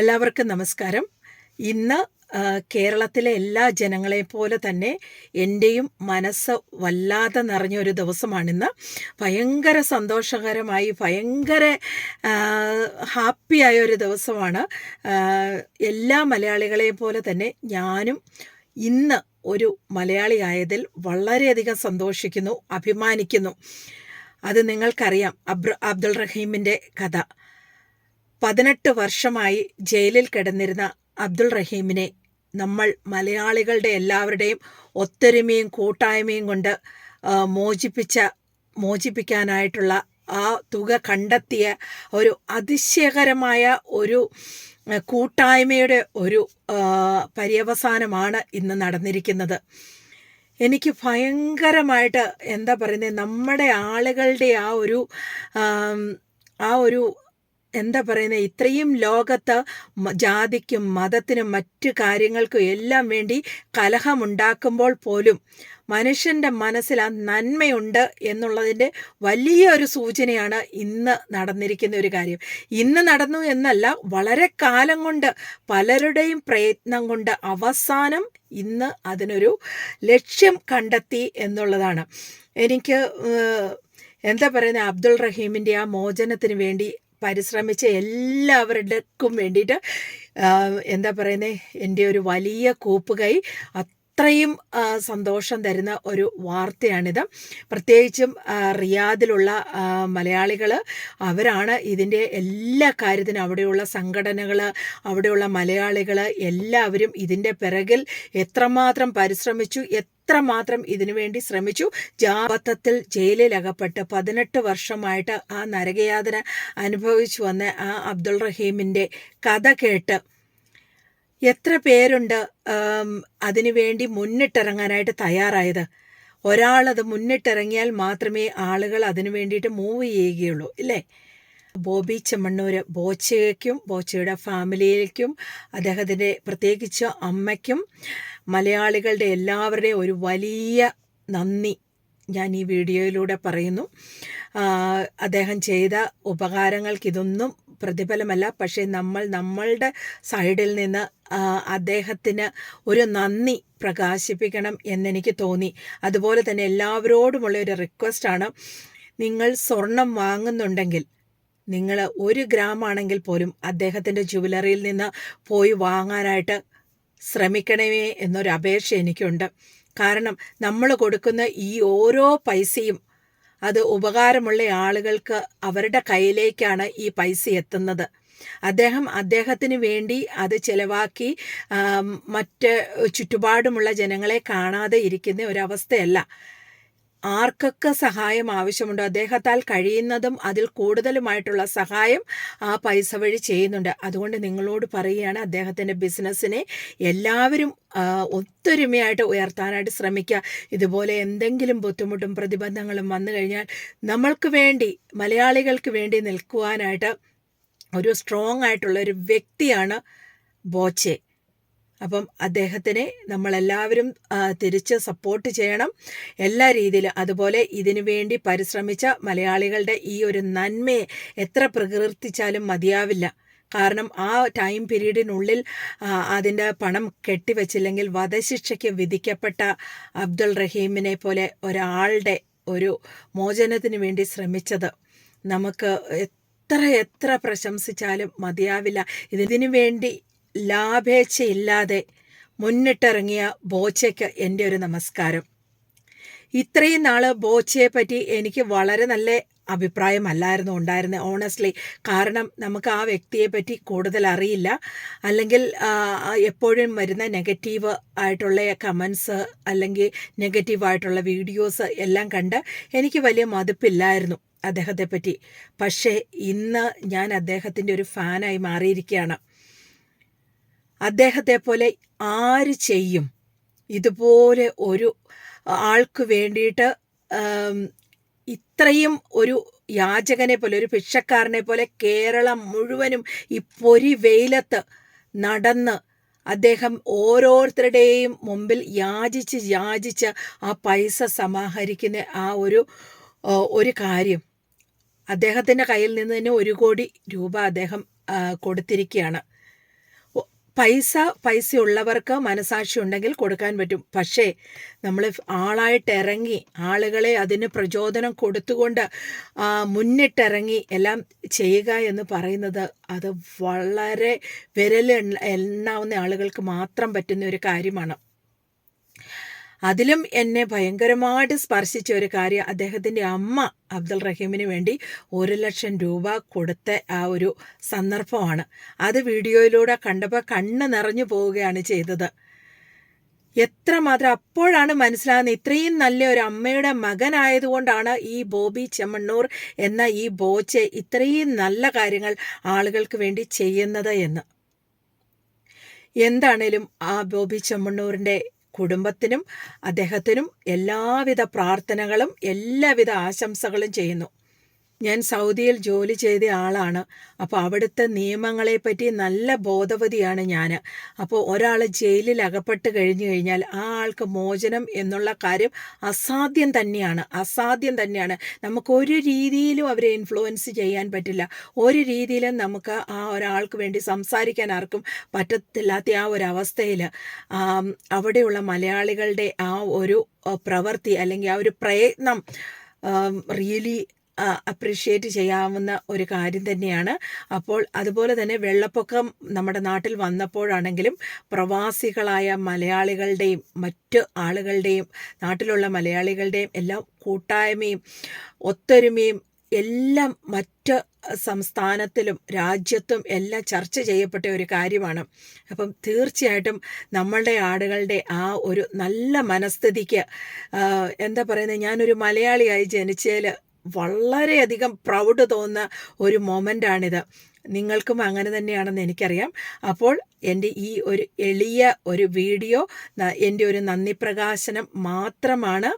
എല്ലാവർക്കും നമസ്കാരം. ഇന്ന് കേരളത്തിലെ എല്ലാ ജനങ്ങളെ പോലെ തന്നെ എന്റെയും മനസ്സ് വല്ലാതെ നിറഞ്ഞൊരു ദിവസമാണിന്ന്. ഭയങ്കര സന്തോഷകരമായി ഭയങ്കര ഹാപ്പിയായ ഒരു ദിവസമാണ്. എല്ലാ മലയാളികളെ പോലെ തന്നെ ഞാനും ഇന്ന് ഒരു മലയാളിയായതിൽ വളരെയധികം സന്തോഷിക്കുന്നു അഭിമാനിക്കുന്നു. അത് നിങ്ങൾക്കറിയാം അബ്ദുൾ റഹീമിന്റെ കഥ. പതിനെട്ട് വർഷമായി ജയിലിൽ കിടന്നിരുന്ന അബ്ദുൾ റഹീമിനെ നമ്മൾ മലയാളികളുടെ എല്ലാവരുടെയും ഒത്തൊരുമയും കൂട്ടായ്മയും കൊണ്ട് മോചിപ്പിച്ച മോചിപ്പിക്കാനായിട്ടുള്ള ആ തുക കണ്ടെത്തിയ ഒരു അതിശയകരമായ ഒരു കൂട്ടായ്മയുടെ ഒരു പര്യവസാനമാണ് ഇന്ന് നടന്നിരിക്കുന്നത്. എനിക്ക് ഭയങ്കരമായിട്ട് എന്താ പറയുന്നത് നമ്മുടെ ആളുകളുടെ ആ ഒരു ആ ഒരു എന്താ പറയുന്നത് ഇത്രയും ലോകത്ത് ജാതിക്കും മതത്തിനും മറ്റു കാര്യങ്ങൾക്കും എല്ലാം വേണ്ടി കലഹമുണ്ടാക്കുമ്പോൾ പോലും മനുഷ്യന്റെ മനസ്സിൽ ആ നന്മയുണ്ട് എന്നുള്ളതിന്റെ വലിയൊരു സൂചനയാണ് ഇന്ന് നടന്നിരിക്കുന്ന ഒരു കാര്യം. ഇന്ന് നടന്നു എന്നല്ല വളരെ കാലം കൊണ്ട് പലരുടെയും പ്രയത്നം കൊണ്ട് അവസാനം ഇന്ന് അതിനൊരു ലക്ഷ്യം കണ്ടെത്തി എന്നുള്ളതാണ്. എനിക്ക് എന്താ പറയുന്നത് അബ്ദുൾ റഹീമിന്റെ ആ മോചനത്തിന് വേണ്ടി പരിശ്രമിച്ച എല്ലാവരുടെക്കും വേണ്ടിയിട്ട് എന്താ പറയുന്നത് എന്റെ ഒരു വലിയ കൂപ്പുകൈ അത്രയും സന്തോഷം തരുന്ന ഒരു വാർത്തയാണിത്. പ്രത്യേകിച്ചും റിയാദിലുള്ള മലയാളികൾ അവരാണ് ഇതിന്റെ എല്ലാ കാര്യത്തിനും അവിടെയുള്ള സംഘടനകൾ അവിടെയുള്ള മലയാളികൾ എല്ലാവരും ഇതിന്റെ പിറകിൽ എത്രമാത്രം പരിശ്രമിച്ചു എത്രമാത്രം ഇതിനുവേണ്ടി ശ്രമിച്ചു. ജാപത്തത്തിൽ ജയിലിലകപ്പെട്ട് പതിനെട്ട് വർഷമായിട്ട് ആ നരകയാതന അനുഭവിച്ചു വന്ന ആ അബ്ദുൾ റഹീമിന്റെ കഥ കേട്ട് എത്ര പേരുണ്ട് അതിനുവേണ്ടി മുന്നിട്ടിറങ്ങാനായിട്ട് തയ്യാറായത്? ഒരാളത് മുന്നിട്ടിറങ്ങിയാൽ മാത്രമേ ആളുകൾ അതിനു വേണ്ടിയിട്ട് മൂവ് ചെയ്യുകയുള്ളൂ ഇല്ലേ? ബോബി ചെമ്മണ്ണൂര് ബോച്ചയ്ക്കും ബോച്ചയുടെ ഫാമിലിയിലേക്കും അദ്ദേഹത്തിന്റെ പ്രത്യേകിച്ച് അമ്മയ്ക്കും മലയാളികളുടെ എല്ലാവരുടെയും ഒരു വലിയ നന്ദി ഞാൻ ഈ വീഡിയോയിലൂടെ പറയുന്നു. അദ്ദേഹം ചെയ്ത ഉപകാരങ്ങൾക്ക് ഇതൊന്നും പ്രതിഫലമല്ല. പക്ഷേ നമ്മൾ നമ്മളുടെ സൈഡിൽ നിന്ന് അദ്ദേഹത്തിന് ഒരു നന്ദി പ്രകാശിപ്പിക്കണം എന്നെനിക്ക് തോന്നി. അതുപോലെ തന്നെ എല്ലാവരോടുമുള്ള ഒരു റിക്വസ്റ്റാണ് നിങ്ങൾ സ്വർണം വാങ്ങുന്നുണ്ടെങ്കിൽ നിങ്ങൾ ഒരു ഗ്രാം ആണെങ്കിൽ പോലും അദ്ദേഹത്തിന്റെ ജുവലറിയിൽ നിന്ന് പോയി വാങ്ങാനായിട്ട് ശ്രമിക്കണമേ എന്നൊരു അപേക്ഷ എനിക്കുണ്ട്. കാരണം നമ്മൾ കൊടുക്കുന്ന ഈ ഓരോ പൈസയും അത് ഉപകാരമുള്ള ആളുകൾക്ക് അവരുടെ കയ്യിലേക്കാണ് ഈ പൈസ എത്തുന്നത്. അദ്ദേഹം അദ്ദേഹത്തിന് വേണ്ടി അത് ചിലവാക്കി മറ്റ് ചുറ്റുപാടുമുള്ള ജനങ്ങളെ കാണാതെ ഇരിക്കുന്ന ഒരവസ്ഥയല്ല. ആർക്കൊക്കെ സഹായം ആവശ്യമുണ്ടോ? അദ്ദേഹത്താൽ കഴിയുന്നതും അതിൽ കൂടുതലുമായിട്ടുള്ള സഹായം ആ പൈസ വഴി ചെയ്യുന്നുണ്ട്. അതുകൊണ്ട് നിങ്ങളോട് പറയുകയാണ് അദ്ദേഹത്തിന്റെ ബിസിനസ്സിനെ എല്ലാവരും ഒത്തൊരുമയായിട്ട് ഉയർത്താനായിട്ട് ശ്രമിക്കുക. ഇതുപോലെ എന്തെങ്കിലും ബുദ്ധിമുട്ടും പ്രതിബന്ധങ്ങളും വന്നു കഴിഞ്ഞാൽ നമ്മൾക്ക് വേണ്ടി മലയാളികൾക്ക് വേണ്ടി നിൽക്കുവാനായിട്ട് ഒരു സ്ട്രോങ് ആയിട്ടുള്ള ഒരു വ്യക്തിയാണ് ബോച്ചെ. അപ്പം അദ്ദേഹത്തിനെ നമ്മളെല്ലാവരും തിരിച്ച് സപ്പോർട്ട് ചെയ്യണം. എല്ലാ രീതിയിലും. അതുപോലെ ഇതിനു വേണ്ടി പരിശ്രമിച്ച മലയാളികളുടെ ഈ ഒരു നന്മയെ എത്ര പ്രകീർത്തിച്ചാലും മതിയാവില്ല. കാരണം ആ ടൈം പീരീഡിനുള്ളിൽ അതിന്റെ പണം കെട്ടിവെച്ചില്ലെങ്കിൽ വധശിക്ഷയ്ക്ക് വിധിക്കപ്പെട്ട അബ്ദുൾ റഹീമിനെ പോലെ ഒരാളുടെ ഒരു മോചനത്തിന് വേണ്ടി ശ്രമിച്ചത് നമുക്ക് എത്ര എത്ര പ്രശംസിച്ചാലും മതിയാവില്ല. ഇതിനു വേണ്ടി ലാഭേച്ഛയില്ലാതെ മുന്നിട്ടിറങ്ങിയ ബോച്ചയ്ക്ക് എന്റെ ഒരു നമസ്കാരം. ഇത്രയും നാൾ ബോച്ചയെ പറ്റി എനിക്ക് വളരെ നല്ല അഭിപ്രായമല്ലായിരുന്നു ഉണ്ടായിരുന്നത് ഓണസ്റ്റ്ലി കാരണം നമുക്ക് ആ വ്യക്തിയെ പറ്റി കൂടുതൽ അറിയില്ല. അല്ലെങ്കിൽ എപ്പോഴും വരുന്ന നെഗറ്റീവ് ആയിട്ടുള്ള കമൻസ് അല്ലെങ്കിൽ നെഗറ്റീവ് ആയിട്ടുള്ള വീഡിയോസ് എല്ലാം കണ്ട് എനിക്ക് വലിയ മതിപ്പില്ലായിരുന്നു അദ്ദേഹത്തെ പറ്റി പക്ഷേ ഇന്ന് ഞാൻ അദ്ദേഹത്തിന്റെ ഒരു ഫാനായി മാറിയിരിക്കുകയാണ്. അദ്ദേഹത്തെ പോലെ ആര് ചെയ്യും? ഇതുപോലെ ഒരു ആൾക്ക് വേണ്ടിയിട്ട് ഇത്രയും ഒരു യാചകനെ പോലെ ഒരു ഭിക്ഷക്കാരനെ പോലെ കേരളം മുഴുവനും ഈ പൊരി വെയിലത്ത് നടന്ന് അദ്ദേഹം ഓരോരുത്തരുടെയും മുമ്പിൽ യാചിച്ച് യാചിച്ച് ആ പൈസ സമാഹരിക്കുന്ന ആ ഒരു ഒരു കാര്യം. അദ്ദേഹത്തിന്റെ കയ്യിൽ നിന്ന് തന്നെ ഒരു കോടി രൂപ അദ്ദേഹം കൊടുത്തിരിക്കുകയാണ്. പൈസ പൈസ ഉള്ളവർക്ക് മനസാക്ഷി ഉണ്ടെങ്കിൽ കൊടുക്കാൻ പറ്റും. പക്ഷേ നമ്മൾ ആളായിട്ട് ഇറങ്ങി ആളുകളെ അതിന് പ്രചോദനം കൊടുത്തുകൊണ്ട് മുന്നിട്ടിറങ്ങി എല്ലാം ചെയ്യുക എന്ന് പറയുന്നത് അത് വളരെ വിരൽ എണ്ണ- എണ്ണാവുന്ന ആളുകൾക്ക് മാത്രം പറ്റുന്ന ഒരു കാര്യമാണ്. അതിലും എന്നെ ഭയങ്കരമായിട്ട് സ്പർശിച്ച ഒരു കാര്യം അദ്ദേഹത്തിന്റെ അമ്മ അബ്ദുൾ റഹീമിന് വേണ്ടി ഒരു ലക്ഷം രൂപ കൊടുത്ത ആ ഒരു സന്ദർഭമാണ്. അത് വീഡിയോയിലൂടെ കണ്ടപ്പോൾ കണ്ണ് നിറഞ്ഞു പോവുകയാണ് ചെയ്തത്. എത്രമാത്രം അപ്പോഴാണ് മനസ്സിലാകുന്നത്? ഇത്രയും നല്ല ഒരു അമ്മയുടെ മകനായതുകൊണ്ടാണ് ഈ ബോബി ചെമ്മണ്ണൂർ എന്ന ഈ ബോച്ചെ ഇത്രയും നല്ല കാര്യങ്ങൾ ആളുകൾക്ക് വേണ്ടി ചെയ്യുന്നത് എന്ന്. എന്താണേലും ആ ബോബി ചെമ്മണ്ണൂരിന്റെ കുടുംബത്തിനും അദ്ദേഹത്തിനും എല്ലാവിധ പ്രാർത്ഥനകളും എല്ലാവിധ ആശംസകളും ചെയ്യുന്നു. ഞാൻ സൗദിയിൽ ജോലി ചെയ്ത ആളാണ്. അപ്പോൾ അവിടുത്തെ നിയമങ്ങളെപ്പറ്റി നല്ല ബോധവതിയാണ് ഞാൻ അപ്പോൾ ഒരാൾ ജയിലിൽ അകപ്പെട്ട് കഴിഞ്ഞു കഴിഞ്ഞാൽ ആ ആൾക്ക് മോചനം എന്നുള്ള കാര്യം അസാധ്യം തന്നെയാണ്. അസാധ്യം തന്നെയാണ്. നമുക്ക് ഒരു രീതിയിലും അവരെ ഇൻഫ്ലുവൻസ് ചെയ്യാൻ പറ്റില്ല. ഒരു രീതിയിലും നമുക്ക് ആ ഒരാൾക്ക് വേണ്ടി സംസാരിക്കാൻ ആർക്കും പറ്റത്തില്ലാത്ത ആ ഒരു അവിടെയുള്ള മലയാളികളുടെ ആ ഒരു പ്രവൃത്തി അല്ലെങ്കിൽ ആ ഒരു പ്രയത്നം റിയലി അപ്രിഷ്യേറ്റ് ചെയ്യാവുന്ന ഒരു കാര്യം തന്നെയാണ്. അപ്പോൾ അതുപോലെ തന്നെ വെള്ളപ്പൊക്കം നമ്മുടെ നാട്ടിൽ വന്നപ്പോഴാണെങ്കിലും പ്രവാസികളായ മലയാളികളുടെയും മറ്റ് ആളുകളുടെയും നാട്ടിലുള്ള മലയാളികളുടെയും എല്ലാം കൂട്ടായ്മയും ഒത്തൊരുമയും എല്ലാം മറ്റ് സംസ്ഥാനത്തിലും രാജ്യത്തും എല്ലാം ചർച്ച ചെയ്യപ്പെട്ട ഒരു കാര്യമാണ്. അപ്പം തീർച്ചയായിട്ടും നമ്മളുടെ ആടുകളുടെ ആ ഒരു നല്ല മനസ്ഥിതിക്ക് എന്താ പറയുന്നത് ഞാനൊരു മലയാളിയായി ജനിച്ചതിൽ വളരെയധികം പ്രൗഡ് തോന്നുന്ന ഒരു മൊമെന്റാണിത് നിങ്ങൾക്കും അങ്ങനെ തന്നെയാണെന്ന് എനിക്കറിയാം. അപ്പോൾ എന്റെ ഈ ഒരു എളിയ ഒരു വീഡിയോ എന്റെ ഒരു നന്ദി പ്രകാശനം മാത്രമാണ്